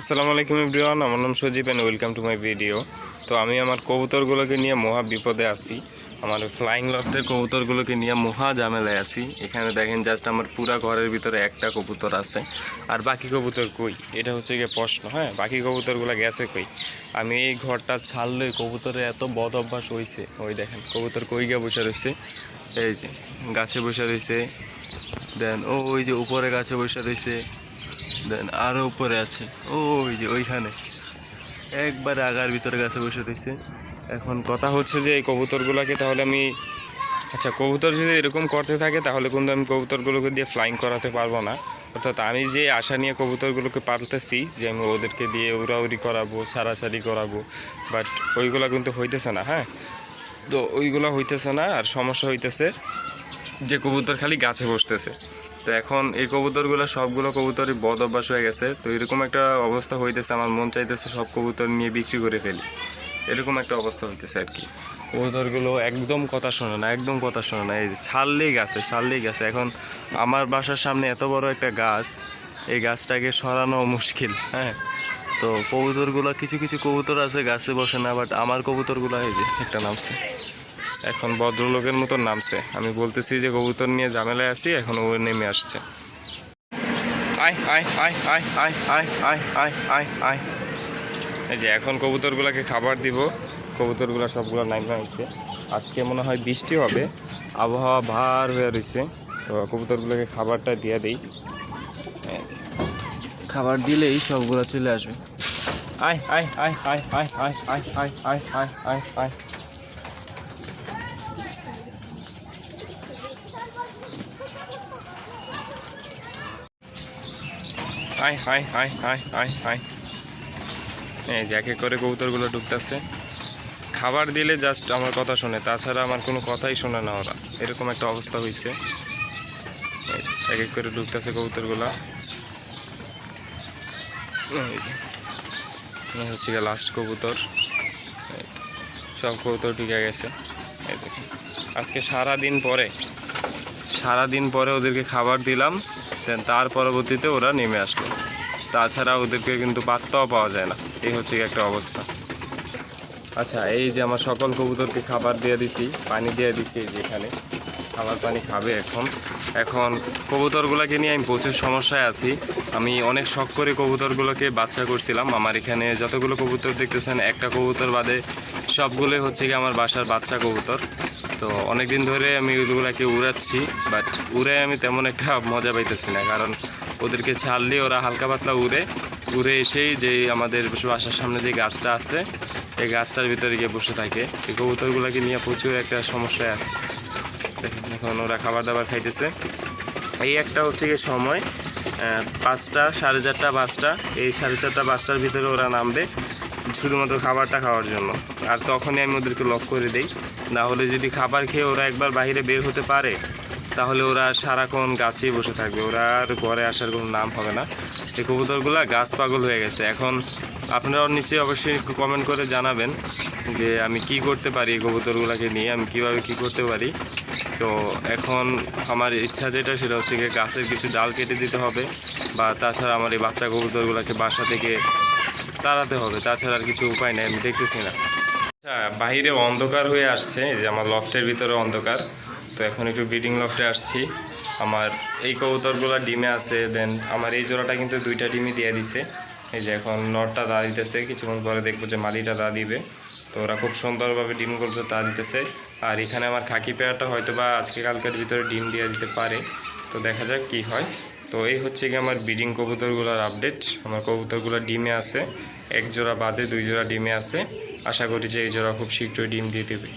আসসালামু আলাইকুম এভরিওয়ান, আমার নাম Sajib and welcome to my video তো আমি আমার কবুতরগুলোকে নিয়ে মহা বিপদে আছি। আমার ফ্লাইং লফটের কবুতরগুলোকে নিয়ে মহা ঝামেলায় আছি। এখানে দেখেন জাস্ট আমার পুরা ঘরের ভিতরে একটা কবুতর আছে। আর বাকি কবুতর কই? এটা হচ্ছে গিয়ে প্রশ্ন হ্যাঁ? বাকি কবুতরগুলো গেছে কই? আমি এই ঘরটা ছাড়লে কবুতরের এত বদ অভ্যাস হয়েছে ওই দেখেন, কবুতর কই গিয়ে বসে রয়েছে এই যে, গাছে বসে রয়েছে দেন, ও ওই যে উপরে গাছে বসে রয়েছে দেন আরও উপরে আছে। ওই যে ওইখানে। একবারে আগার ভিতরে গাছে বসে রয়েছে। এখন কথা হচ্ছে যে, এই কবুতরগুলোকে তাহলে আমি আচ্ছা কবুতর যদি এরকম করতে থাকে, তাহলে কিন্তু আমি কবুতরগুলোকে দিয়ে ফ্লাইং করাতে পারব না। অর্থাৎ আমি যে আশা নিয়ে কবুতরগুলোকে পালতেছি, যে আমি ওদেরকে দিয়ে উড়াউড়ি করাবো সারাসারি করাবো বাট ওইগুলো কিন্তু হইতেছে না হ্যাঁ? তো ওইগুলো হইতেছে না, আর সমস্যা হইতেছে যে কবুতর খালি গাছে বসতেছে। তো এখন এই কবুতরগুলো সবগুলো কবুতরই বদ অভ্যাস হয়ে গেছে। তো এরকম একটা অবস্থা হইতেছে, আমার মন চাইতেছে সব কবুতর নিয়ে বিক্রি করে ফেলি। এরকম একটা অবস্থা হইতেছে আর কি। কবুতরগুলো একদম কথা শোনে না, একদম কথা শোনে না। এই যে ছাড়লেই গাছে ছাড়লেই গাছে। এখন আমার বাসার সামনে এত বড় একটা গাছ, এই গাছটাকে সরানো মুশকিল হ্যাঁ? তো কবুতরগুলো, কিছু কিছু কবুতর আছে গাছে বসে না, বাট আমার কবুতরগুলো এই যে একটা নামছে। এখন ভদ্রলোকের মতো নামছে আমি বলতেছি যে কবুতর নিয়ে ঝামেলায় আছি এখন ও নেমে আসছে আয় আয় আয় আয় আয় আয় আয় আয় আয় আয় এই যে এখন কবুতরগুলোকে খাবার দিব কবুতরগুলো সবগুলো নামে আসছে আজকে মনে হয় বৃষ্টি হবে আবহাওয়া ভার হয়ে রয়েছে তো কবুতরগুলোকে খাবারটা দিয়ে দিই। খাবার দিলেই সবগুলো চলে আসবে আয় আয় আয় আয় আয় আয় আয় আয় আয় আয় আয় আয় আয় আয় আয় আয় আয় আয় এই যে করে কবুতরগুলো ঢুকতেছে খাবার দিলে জাস্ট আমার কথা শোনে, তাছাড়া আমার কোনো কথাই শোনে না ওরা। এরকম একটা অবস্থা হয়েছে এক এক করে ঢুকতেছে কবুতরগুলো। হচ্ছে গিয়ে লাস্ট কবুতর। সব কবুতর ঢুকে গেছে। আজকে সারা দিন পরে সারা দিন পরে ওদেরকে খাবার দিলাম। দেন তার পরবর্তীতে ওরা নেমে আসলো। তাছাড়া ওদেরকে কিন্তু পাত্তাও পাওয়া যায় না। এই হচ্ছে একটা অবস্থা। আচ্ছা এই যে আমার সকল কবুতরকে খাবার দিয়ে দিছি, পানি দিয়ে দিছি এই যে খাবার পানি খাবে এখন। এখন কবুতরগুলোকে নিয়ে আমি প্রচুর সমস্যায় আছি। আমি অনেক শখ করে কবুতরগুলোকে বাচ্চা করছিলাম। আমার এখানে যতগুলো কবুতর দেখতেছেন, একটা কবুতর বাদে সবগুলোই হচ্ছে কি আমার বাসার বাচ্চা কবুতর। তো অনেক দিন ধরে আমি ওইগুলোকে উড়াচ্ছি বাট উড়ে আমি তেমন একটা মজা পাইতেছি না। কারণ ওদেরকে ছাড়লে ওরা হালকা পাতলা উড়ে উড়ে এসেই যে আমাদের বাসার সামনে যে গাছটা আছে, এই গাছটার ভিতরে গিয়ে বসে থাকে। এই কবুতরগুলোকে নিয়ে প্রচুর একটা সমস্যায় আছে। দেখেন এখন ওরা খাবার দাবার খাইতেছে। এই একটা হচ্ছে গিয়ে সময় পাঁচটা, সাড়ে চারটা পাঁচটা। এই সাড়ে চারটা পাঁচটার ভিতরে ওরা নামবে শুধুমাত্র খাবারটা খাওয়ার জন্য। আর তখনই আমি ওদেরকে লক করে দিই। না হলে যদি খাবার খেয়ে ওরা একবার বাইরে বের হতে পারে, তাহলে ওরা সারাক্ষণ গাছেই বসে থাকবে। ওরা আর ঘরে আসার কোনো নাম হবে না। এই কবুতরগুলা গাছ পাগল হয়ে গেছে। এখন আপনারা নিশ্চয়ই অবশ্যই একটু কমেন্ট করে জানাবেন যে আমি কি করতে পারি এই কবুতরগুলোকে নিয়ে, আমি কীভাবে কি করতে পারি। তো এখন আমার ইচ্ছা যেটা সেটা হচ্ছে গিয়ে গাছের কিছু ডাল কেটে দিতে হবে বা তাছাড়া আমার এই বাচ্চা কবুতরগুলোকে বাসা থেকে তাড়াতে হবে। তাছাড়া আর কিছু উপায় নেই, আমি দেখতেছি না। আচ্ছা বাইরে অন্ধকার হয়ে আসছে যে আমার লফটের ভিতরে অন্ধকার। তো এখন একটু ব্রিডিং লফটে আসছি। আমার এই কবুতরগুলো ডিমে আছে, দেন আমার এই জোড়াটা কিন্তু দুইটা ডিমই দিয়ে দিছে। এই যে এখন নটটা দা দিতেছে, কিছুক্ষণ পরে দেখব যে মালিটা দা দিবে। ওরা খুব সুন্দরভাবে ডিম ডিমগুলো তা দিতেছে আর এখানে আমার খাকি পেয়ারটা হয়তো বা আজকে কালকের ভিতরে ডিম দিয়ে দিতে পারে। তো দেখা যাক কি হয়। তো এই হচ্ছে গিয়ে আমার ব্রিডিং কবুতরগুলোর আপডেট। আমার কবুতরগুলো ডিমে আছে। এক জোড়া বাদে দুই জোড়া ডিমে আছে। আশা করি যে এই জোড়া খুব শীঘ্রই ডিম দিয়ে দেবে।